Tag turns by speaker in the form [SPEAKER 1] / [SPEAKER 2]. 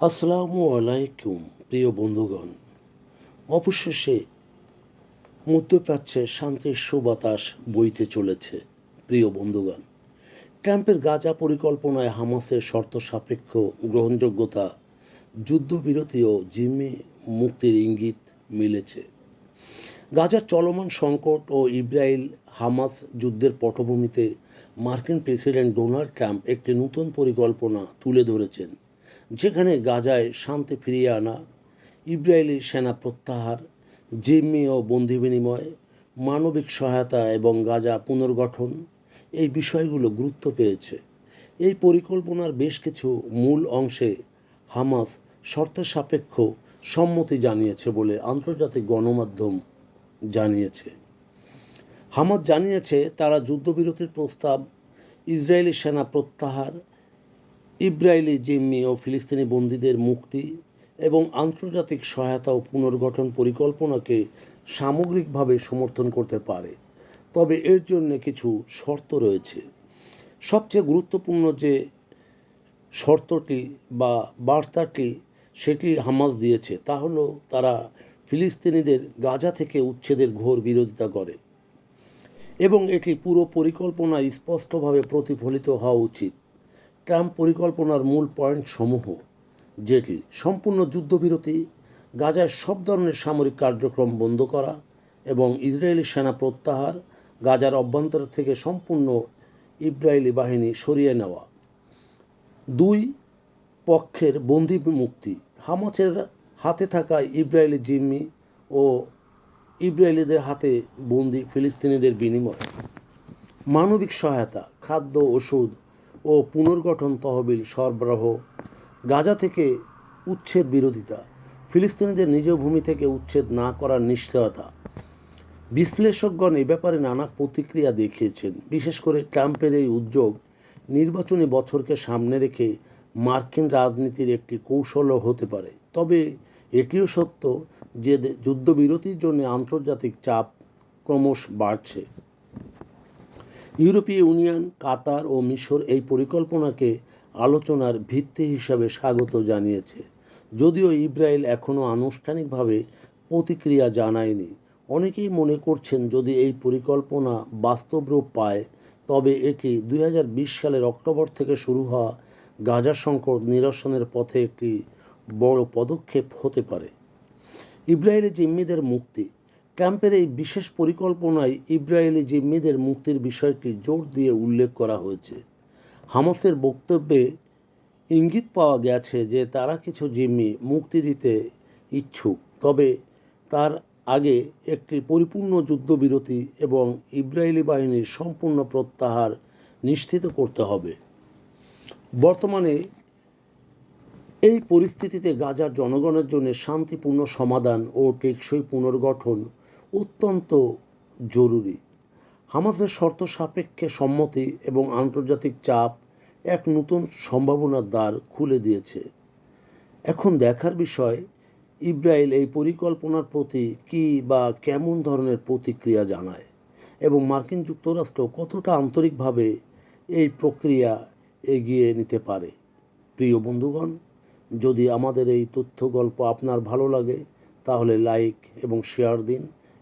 [SPEAKER 1] আসসালামু আলাইকুম, প্রিয় বন্ধুগণ। অবশেষে মধ্যপ্রাচ্যে শান্তির সুবাতাস বইতে চলেছে, প্রিয় বন্ধুগণ। ট্রাম্পের গাজা পরিকল্পনায় হামাসের শর্ত সাপেক্ষ গ্রহণযোগ্যতা যুদ্ধবিরতি ও জিম্মি মুক্তির ইঙ্গিত মিলেছে। গাজার চলমান সংকট ও ইসরায়েল হামাস যুদ্ধের পটভূমিতে মার্কিন প্রেসিডেন্ট ডোনাল্ড ট্রাম্প একটি নতুন পরিকল্পনা তুলে ধরেছেন। যেখানে গাজায় শান্তি ফিরিয়ে আনা, ইসরায়েলি সেনা প্রত্যাহার, জিম্মি ও বন্দি বিনিময়, মানবিক সহায়তা এবং গাজা পুনর্গঠন, এই বিষয়গুলো গুরুত্ব পেয়েছে। এই পরিকল্পনার বেশ কিছু মূল অংশে হামাস শর্ত সাপেক্ষ সম্মতি জানিয়েছে বলে আন্তর্জাতিক গণমাধ্যম জানিয়েছে। হামাদ জানিয়েছে, তারা যুদ্ধবিরতির প্রস্তাব, ইসরায়েলি সেনা প্রত্যাহার ইসরায়েলি জিম্মি ও ফিলিস্তিনি বন্দীদের মুক্তি এবং আন্তর্জাতিক সহায়তা ও পুনর্গঠন পরিকল্পনাকে সামগ্রিকভাবে সমর্থন করতে পারে, তবে এর জন্য কিছু শর্ত রয়েছে। সবচেয়ে গুরুত্বপূর্ণ যে শর্তটি বা বার্তাটি সেটি হামাস দিয়েছে, তা হলো তারা ফিলিস্তিনিদের গাজা থেকে উচ্ছেদের ঘোর বিরোধিতা করে এবং এটি পুরো পরিকল্পনায় স্পষ্টভাবে প্রতিফলিত হওয়া উচিত। ট্রাম্প পরিকল্পনার মূল পয়েন্ট সমূহ, যেটি সম্পূর্ণ যুদ্ধবিরতি, গাজায় সব ধরনের সামরিক কার্যক্রম বন্ধ করা এবং ইসরায়েলি সেনা প্রত্যাহার, গাজার অভ্যন্তর থেকে সম্পূর্ণ ইসরায়েলি বাহিনী সরিয়ে নেওয়া। দুই, পক্ষের বন্দি মুক্তি, হামাসের হাতে থাকা ইসরায়েলি জিম্মি ও ইসরায়েলিদের হাতে বন্দি ফিলিস্তিনিদের বিনিময়। মানবিক সহায়তা, খাদ্য, ওষুধ ও পুনর্গঠন তহবিল সরবরাহ, গাজা থেকে উচ্ছেদ বিরোধিতা, ফিলিস্তিনিদের নিজ ভূমি থেকে উচ্ছেদ না করার নিশ্চয়তা। বিশ্লেষকগণ এ ব্যাপারে নানা প্রতিক্রিয়া দেখিয়েছেন। বিশেষ করে ট্রাম্পের এই উদ্যোগ নির্বাচনী বছরকে সামনে রেখে মার্কিন রাজনীতির একটি কৌশলও হতে পারে। তবে এটিও সত্য যে, যুদ্ধবিরতির জন্য আন্তর্জাতিক চাপ ক্রমশ বাড়ছে। ইউরোপীয় ইউনিয়ন, কাতার ও মিশর এই পরিকল্পনাকে আলোচনার ভিত্তি হিসাবে স্বাগত জানিয়েছে। যদিও ইসরায়েল এখনও আনুষ্ঠানিকভাবে প্রতিক্রিয়া জানায়নি। অনেকেই মনে করছেন যদি এই পরিকল্পনা বাস্তব রূপ পায়, তবে এটি দু হাজার বিশ সালের অক্টোবর থেকে শুরু হওয়া গাজা সংকট নিরসনের পথে একটি বড় পদক্ষেপ হতে পারে। ইসরায়েলি জিম্মিদের মুক্তি ট্রাম্পের এই বিশেষ পরিকল্পনায় ইসরায়েলি জিম্মিদের মুক্তির বিষয়টি জোর দিয়ে উল্লেখ করা হয়েছে, হামাসের বক্তব্যে ইঙ্গিত পাওয়া গেছে যে তারা কিছু জিম্মি মুক্তি দিতে ইচ্ছুক, তবে তার আগে একটি পরিপূর্ণ যুদ্ধবিরতি এবং ইসরায়েলি বাহিনীর সম্পূর্ণ প্রত্যাহার নিশ্চিত করতে হবে। বর্তমানে এই পরিস্থিতিতে গাজার জনগণের জন্য শান্তিপূর্ণ সমাধান ও টেকসই পুনর্গঠন অত্যন্ত জরুরি। হামাসের শর্ত সাপেক্ষে সম্মতি এবং আন্তর্জাতিক চাপ এক নতুন সম্ভাবনার দ্বার খুলে দিয়েছে। এখন দেখার বিষয় ইসরায়েল এই পরিকল্পনার প্রতি কি বা কেমন ধরনের প্রতিক্রিয়া জানায় এবং মার্কিন যুক্তরাষ্ট্র কতটা আন্তরিকভাবে এই প্রক্রিয়া এগিয়ে নিতে পারে? প্রিয় বন্ধুগণ, যদি আমাদের এই তথ্য গল্প আপনার ভালো লাগে, তাহলে লাইক এবং শেয়ার দিন।